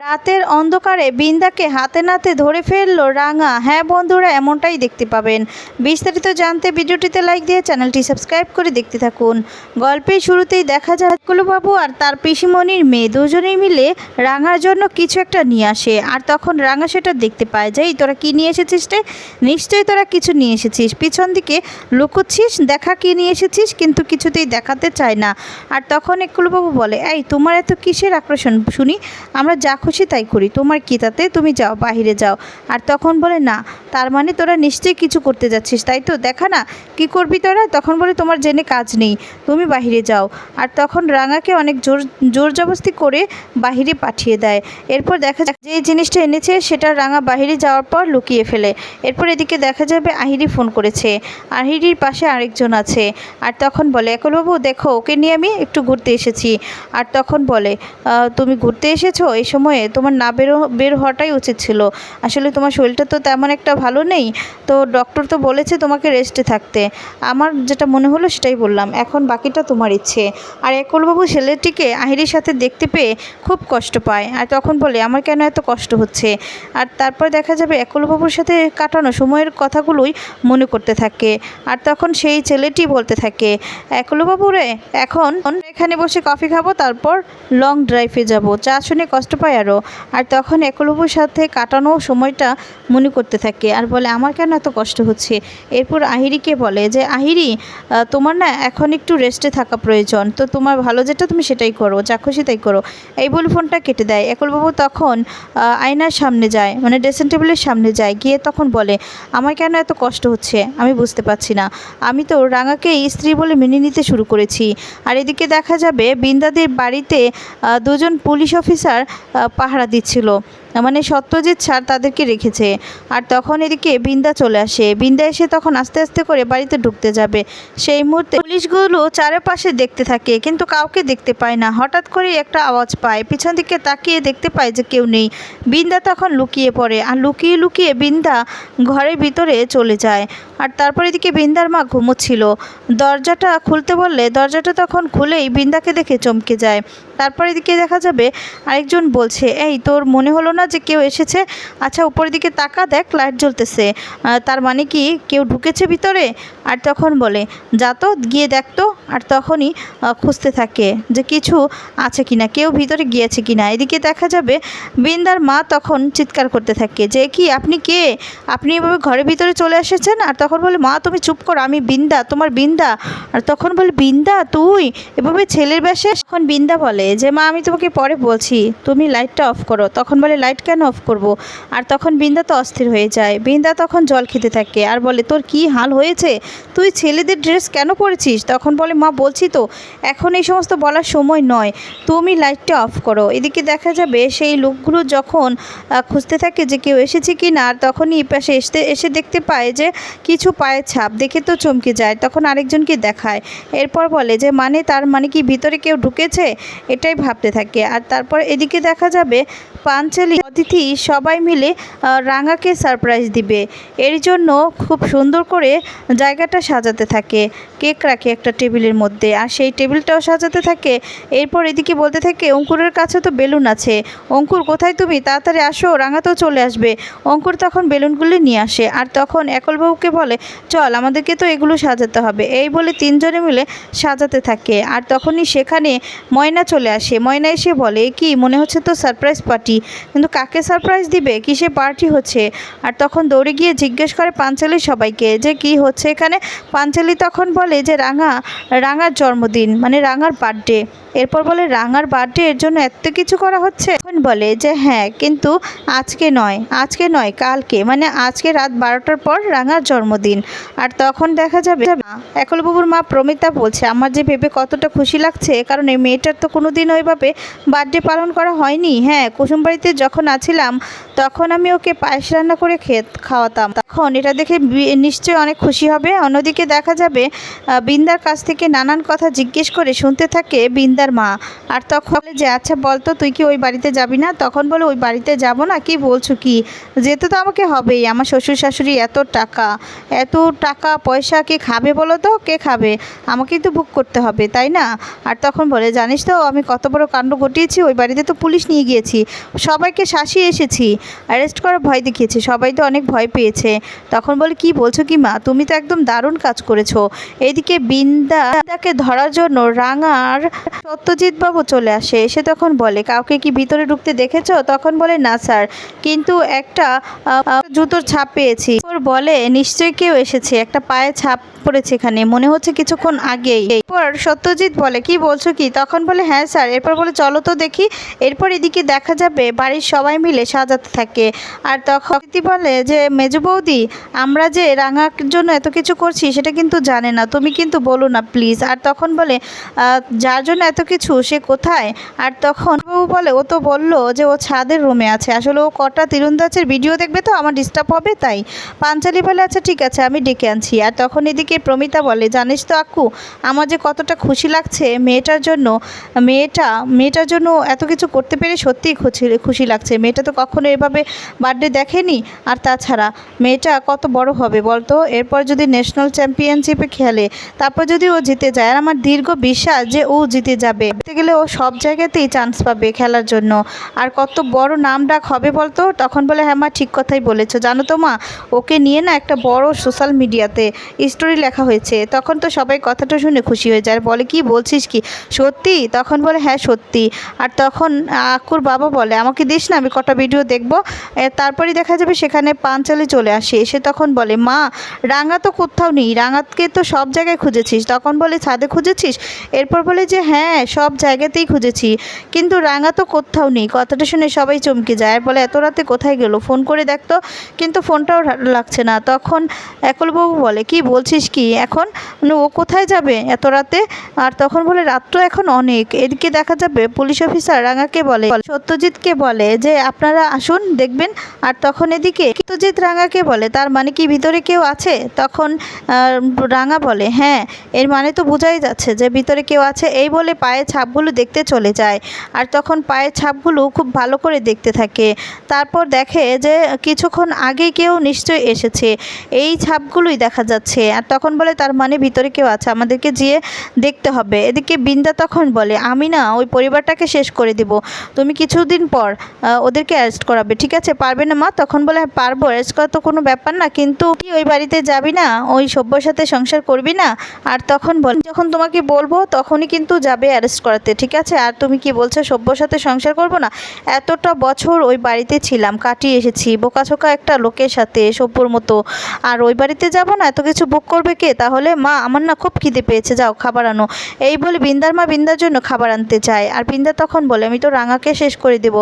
রাতের অন্ধকারে বিন্দাকে হাতে নাতে ধরে ফেলল রাঙা। হ্যাঁ বন্ধুরা, এমনটাই দেখতে পাবেন। বিস্তারিত জানতে ভিডিওটিতে লাইক দিয়ে চ্যানেলটি সাবস্ক্রাইব করে দেখতে থাকুন। গল্পের শুরুতেই দেখা যায় বাবু আর তার পিসিমণির মেয়ে দুজনেই মিলে রাঙার জন্য কিছু একটা নিয়ে আসে। আর তখন রাঙা সেটা দেখতে পায় যে, এই তোরা কি নিয়ে এসেছিস রে? নিশ্চয়ই তোরা কিছু নিয়ে এসেছিস। পিছন দিকে লুকোচ্ছিস, দেখা কি নিয়ে এসেছিস, কিন্তু কিছুতেই দেখাতে চায় না। আর তখন বাবু বলে, এই, তোমার এত কিসের আকর্ষণ? শুনি, আমরা যা খুশি, তাই করি। তোমার কি তাতে? তুমি যাও বাইরে যাও। আর তখন বলে, না, তার মানে তোরা নিশ্চয়ই কিছু করতে যাচ্ছিস, তাই তো? দেখা না, কি করবি তোরা? তখন বলে, তোমার জেনে কাজ নেই, তুমি বাইরে যাও। আর তখন রাঙাকে অনেক জোর জোর জবস্তি করে বাহিরে পাঠিয়ে দেয়। এরপর দেখা যায় যে জিনিসটা এনেছে, সেটা রাঙা বাহিরে যাওয়ার পর লুকিয়ে ফেলে। এরপর এদিকে দেখা যাবে, আহিরি ফোন করেছে। আহিরির পাশে আরেকজন আছে। আর তখন বলে, একলবাবু, দেখো, ওকে নিয়ে আমি একটু ঘুরতে এসেছি। আর তখন বলে তুমি ঘুরতে এসেছ? এই সময়ে তোমার না বেরো, বের হওয়াটাই উচিত ছিল। আসলে তোমার শরীরটা তো তেমন একটা ভালো নেই। তো ডক্টর তো বলেছে তোমাকে রেস্টে থাকতে। আমার যেটা মনে হলো সেটাই বললাম। এখন বাকিটা তোমার ইচ্ছে। আর একলবাবু ছেলেটিকে আহিরির সাথে দেখতে পেয়ে খুব কষ্ট পায়। আর তখন বলে, আমার কেন এত কষ্ট হচ্ছে? আর তারপর দেখা যাবে একলবাবুর সাথে কাটানো সময়ের কথাগুলোই মনে করতে থাকে। আর তখন সেই ছেলেটি বলতে থাকে একলবাবু রে এখন এখানে বসে কফি খাব, তারপর লং ড্রাইভে যাব। চা শুনে কষ্ট পায় আরও আর তখন একলবাবুর সাথে কাটানো সময়টা মনে করতে থাকে আর বলে, আমার কেন এত কষ্ট হচ্ছে? এরপর আহিরিকে বলে যে, আহিরি তোমার না এখন একটু রেস্টে থাকা প্রয়োজন। তো তোমার ভালো যেটা তুমি সেটাই করো, যা খুশি তাই করো। এই বলে ফোনটা কেটে দেয়। একলবাবু তখন আয়নার সামনে যায় মানে ড্রেসিং টেবিলের সামনে যায়, গিয়ে তখন বলে, আমার কেন এত কষ্ট হচ্ছে? আমি বুঝতে পারছি না। আমি তো রাঙাকে স্ত্রী বলে মেনে নিতে শুরু করেছি। আর এদিকে দেখা যাবে বিন্দাদের বাড়িতে দুজন পুলিশ অফিসার পাহারা দিচ্ছিল। মানে সত্যজিৎ স্যার তাদেরকে রেখেছে। আর তখন এদিকে বিন্দা চলে আসে। বিন্দা এসে তখন আস্তে আস্তে করে বাড়িতে ঢুকতে যাবে। সেই মুহূর্তে পুলিশগুলো চারপাশে দেখতে থাকে, কিন্তু কাউকে দেখতে পায় না। হঠাৎ করে একটা আওয়াজ পায়। পিছন দিকে তাকিয়ে দেখতে পায় যে কেউ নেই। বিন্দা তখন লুকিয়ে পড়ে। আর লুকিয়ে লুকিয়ে বিন্দা ঘরের ভিতরে চলে যায়। আর তারপর এদিকে বিন্দার মা ঘুমোচ্ছিল। দরজাটা খুলতে বললে দরজাটা তখন খুলেই বিন্দাকে দেখে চমকে যায়। তারপর এদিকে দেখা যাবে আরেকজন বলছে, এই, তোর মনে হলো না যে কেউ এসেছে আচ্ছা উপরের দিকে তাকা দেখ লাইট জ্বলতেছে। তার মানে কি কেউ ঢুকেছে ভিতরে? আর তখন বলে, যা তো, গিয়ে দেখতো আর তখনই খুঁজতে থাকে যে কিছু আছে কি না কেউ ভিতরে গিয়েছে কিনা। এদিকে দেখা যাবে, বিন্দার মা তখন চিৎকার করতে থাকে যে, কি, আপনি কে? আপনি এভাবে ঘরের ভিতরে চলে এসেছেন? আর তখন বলে, মা, তুমি চুপ করো, আমি বিন্দা, তোমার বিন্দা। আর তখন বলে, বিন্দা, তুই এভাবে ছেলের বেশে? তখন বিন্দা বলে যে, মা, আমি তোমাকে পরে বলছি, তুমি লাইটটা অফ করো। তখন বলে লাইট কেন অফ করব? আর তখন বিন্দা তো অস্থির হয়ে যায়। বিন্দা তখন জল খেতে থাকে আর বলে, তোর কি হাল হয়েছে? তুই ছেলেদের ড্রেস কেন পরেছিস? তখন বলে, মা, বলছি তো, এখন এই সমস্ত বলার সময় নয়। তুমি লাইটটা অফ করো। এদিকে দেখা যাবে সেই লোকগুলো যখন খুঁজতে থাকে যে কেউ এসেছে কি না আর তখনই পাশে এসে এসে দেখতে পায় যে কিছু পায়ের ছাপ দেখে তো চমকে যায়। তখন আরেকজনকে দেখায়। এরপর বলে যে মানে তার মানে কি ভিতরে কেউ ঢুকেছে? এটাই ভাবতে থাকে। আর তারপর এদিকে দেখা যাবে পাঞ্চালি অতিথি সবাই মিলে রাঙাকে সারপ্রাইজ দিবে। এর জন্য খুব সুন্দর করে জায়গাটা সাজাতে থাকে। কেক রাখে একটা টেবিলের মধ্যে। আর সেই টেবিলটাও সাজাতে থাকে। এরপর এদিকে বলতে থাকে, অঙ্কুরের কাছে তো বেলুন আছে। অঙ্কুর, কোথায় তুমি? তাড়াতাড়ি আসো, রাঙা তো চলে আসবে। অঙ্কুর তখন বেলুনগুলি নিয়ে আসে। আর তখন একলবাবুকে বলে, চল, আমাদেরকে তো এগুলো সাজাতে হবে। এই বলে তিনজনে মিলে সাজাতে থাকে। আর তখনই সেখানে ময়না চলে আসে। ময়না এসে বলে, "এ কি? মনে হচ্ছে তো সারপ্রাইজ পার্টি কিন্তু কাকে সারপ্রাইজ দিবে? কিসে পার্টি হচ্ছে? আর তখন দৌড়ে গিয়ে জিজ্ঞেস করে পাঞ্চালি সবাইকে যে কি হচ্ছে এখানে। পাঞ্চালি তখন বলে যে, রাঙা, রাঙার জন্মদিন মানে রাঙার বার্থডে এরপর বলে, রাঙার বার্থডে এর জন্য এত কিছু করা হচ্ছে? এখন বলে যে হ্যাঁ কিন্তু আজকে নয় আজকে নয়, কালকে মানে আজকে রাত বারোটার পর রাঙার জন্মদিন। আর তখন দেখা যাবে, একলবাবুর মা প্রমিতা বলছে, আমার যে ভেবে কতটা খুশি লাগছে, কারণ এই মেয়েটার তো কোনোদিন ওইভাবে বার্থডে পালন করা হয়নি। হ্যাঁ কুসুমবাড়িতে যখন আছিলাম, তখন আমি ওকে পায়েস রান্না করে খেয়ে খাওয়াতাম। তখন এটা দেখে নিশ্চয়ই অনেক খুশি হবে। অন্যদিকে দেখা যাবে বিন্দার কাছ থেকে নানান কথা জিজ্ঞেস করে শুনতে থাকে বিন্দার মা। আর তখন বলে যে আচ্ছা বলতো তুই কি ওই বাড়িতে যাবি না? তখন বলে, ওই বাড়িতে যাব না, কি বলছো কি? যেতে তো আমাকে হবেই, আমার শ্বশুর শাশুড়ি এত টাকা। এত টাকা পয়সা কে খাবে বলো তো? কে খাবে? আমাকেই তো বুক করতে হবে, তাই না? আর তখন বলে, জানিস তো, আমি কত বড় কাণ্ড ঘটিয়েছি, ওই বাড়িতে তো পুলিশ নিয়ে গিয়েছি। সবাইকে শাসিয়ে এসেছি। অ্যারেস্ট করার ভয় দেখিয়েছি। সবাই তো অনেক ভয় পেয়েছে। তখন বলে, কি বলছো কি মা? তুমি তো একদম দারুণ কাজ করেছ। এইদিকে বিন্দা বিন্দাকে ধরার জন্য রাঙার সত্যজিৎ বাবু চলে আসে। এসে তখন বলে, কাউকে কি ভিতরে ঢুকতে দেখেছ? তখন বলে, না স্যার। কিন্তু একটা জুতোর ছাপ পেয়েছি। ওর বলে, নিশ্চয়ই কেউ এসেছে। একটা পায়ে ছাপ পড়েছে এখানে। মনে হচ্ছে কিছুক্ষণ আগেই। এরপর সত্যজিৎ বলে, কি বলছো কি? তখন বলে হ্যাঁ স্যার। এরপর বলে, চলো তো দেখি। এরপর এদিকে দেখা যাবে বাড়ির সবাই মিলে সাজাতে থাকে। আর তখন অদিতি বলে যে, মেজু বৌদি, আমরা যে রাঙার জন্য এত কিছু করছি, সেটা কিন্তু জানে না। তুমি কিন্তু বলো না, প্লিজ। আর তখন বলে যার জন্য এত কিছু, সে কোথায়? আর তখন বাবু বলে, ও তো বলল যে, ও ছাদের রুমে আছে। আসলে ও কটা তীরন্দাজের ভিডিও দেখবে তো, আমার ডিস্টার্ব হবে তাই। পাঞ্চালি বলে আচ্ছা ঠিক আছে, আমি ডেকে আনছি। আর তখন এদিকে প্রমিতা বলে, জানিস তো আক্কু, আমার যে কতটা খুশি লাগছে, মেয়েটার জন্য, মেয়েটা, মেয়েটার জন্য এত কিছু করতে পেরে সত্যিই খুশি খুশি লাগছে। মেয়েটা তো কখনো এভাবে বার্থডে দেখেনি। আর তাছাড়া মেয়েটা কত বড় হবে বলতো? এরপর যদি ন্যাশনাল চ্যাম্পিয়নশিপে খেলে, তারপর যদি ও জিতে যায়, আর আমার দীর্ঘ বিশ্বাস যে ও জিতে যাবে, জিতে গেলে ও সব জায়গাতেই চান্স পাবে খেলার জন্য। আর কত বড় নাম ডাক হবে বলতো? তখন বলে হ্যাঁ মা, ঠিক কথাই বলেছ। জানো তো মা, ওকে নিয়ে না একটা বড় সোশ্যাল মিডিয়াতে স্টোরি লেখা হয়েছে। তখন তো সবাই কথাটা শুনে খুশি হয়ে যায়। আর বলে, কি বলছিস কি? সত্যি? তখন বলে হ্যাঁ সত্যি। আর তখন আকুর বাবা বলে, আমাকে দিস না আমি কটা ভিডিও দেখব। এ, তারপরেই দেখা যাবে সেখানে পাঞ্চালি চলে আসে। এসে তখন বলে মা রাঙা তো কোথাও নেই রাঙাতকে তো সব জায়গায় খুঁজেছিস। তখন বলে ছাদে খুঁজেছিস? এরপর বলে যে হ্যাঁ সব জায়গাতেই খুঁজেছি কিন্তু রাঙা তো কোথাও নেই। কথাটা শুনে সবাই চমকে যায়। আর বলে এত রাতে কোথায় গেল? ফোন করে দেখতো কিন্তু ফোনটাও লাগছে না। তখন একলবাবু বলে কি বলছিস কি এখন? মানে ও কোথায় যাবে এত রাতে? আর তখন বলে রাত তো এখন অনেক। এদিকে দেখা যাবে পুলিশ অফিসার রাঙাকে বলে সত্যজিৎকে বলে যে আপনারা আসুন, দেখবেন। আর তখন এদিকে সত্যজিৎ রাঙাকে বলে, তার মানে কি ভিতরে কেউ আছে? তখন রাঙা বলে হ্যাঁ এর মানে তো বোঝাই যাচ্ছে যে ভিতরে কেউ আছে। এই বলে পায়ের ছাপগুলো দেখতে চলে যায়। আর তখন পায়ের ছাপগুলো খুব ভালো করে দেখতে থাকে। তারপর দেখে যে কিছুক্ষণ আগে কেউ নিশ্চয়ই এসেছে। এই ছাপগুলোই দেখা যাচ্ছে। আর তখন বলে, তার মানে ভিতরে কেউ আছে, আমাদেরকে যেয়ে দেখতে হবে। এদিকে বিন্দা তখন বলে, আমি না, ওই পরিবারটাকে শেষ করে দিব। তুমি কিছুদিন পর ওদেরকে অ্যারেস্ট করাবে, ঠিক আছে? পারবে না মা? তখন বলে, পারব অ্যারেস্ট করা তো কোনো ব্যাপার না, কিন্তু কি ওই বাড়িতে যাবি না, ওই সভ্যর সাথে সংসার করবি না। আর তখন বল যখন তোমাকে বলব, তখনই কিন্তু যাবে অ্যারেস্ট করাতে, ঠিক আছে? আর তুমি কি বলছো, সভ্যর সাথে সংসার করব না? এতটা বছর ওই বাড়িতে ছিলাম, কাটিয়ে এসেছি বোকাছোকা একটা লোকের সাথে, সভ্যর মতো। আর ওই বাড়িতে যাব না, এত কিছু বুক করবে কে? তাহলে মা, আমার না খুব খিদে পেয়েছে, যাও খাবার আনো। এই বলে বিন্দার মা বিন্দার জন্য খাবার আনতে চায় আর বিন্দা তখন বলে, আমি তো রাঙাকে শেষ করে দেব।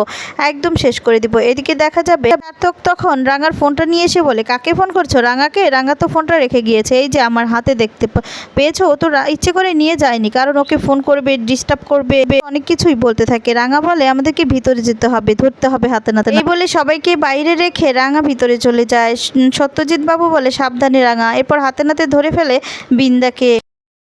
একদম শেষ করে দিব। এদিকে দেখা যাবে, সার্থক তখন রাঙার ফোনটা নিয়ে এসে বলে, কাকে ফোন করছ? রাঙাকে? রাঙা তো ফোনটা রেখে গিয়েছে, এই যে আমার হাতে দেখতে পেয়েছ? ও তো ইচ্ছে করে নিয়ে যায়নি, কারণ ওকে ফোন করবে, ডিস্টার্ব করবে অনেক কিছুই বলতে থাকে। রাঙা বলে, আমাদেরকে ভিতরে যেতে হবে, ধরতে হবে হাতে নাতে। এই বলে সবাইকে বাইরে রেখে রাঙা ভিতরে চলে যায়। সত্যজিৎ বাবু বলে, সাবধানে রাঙা। এরপর হাতে নাতে ধরে ফেলে বিন্দাকে।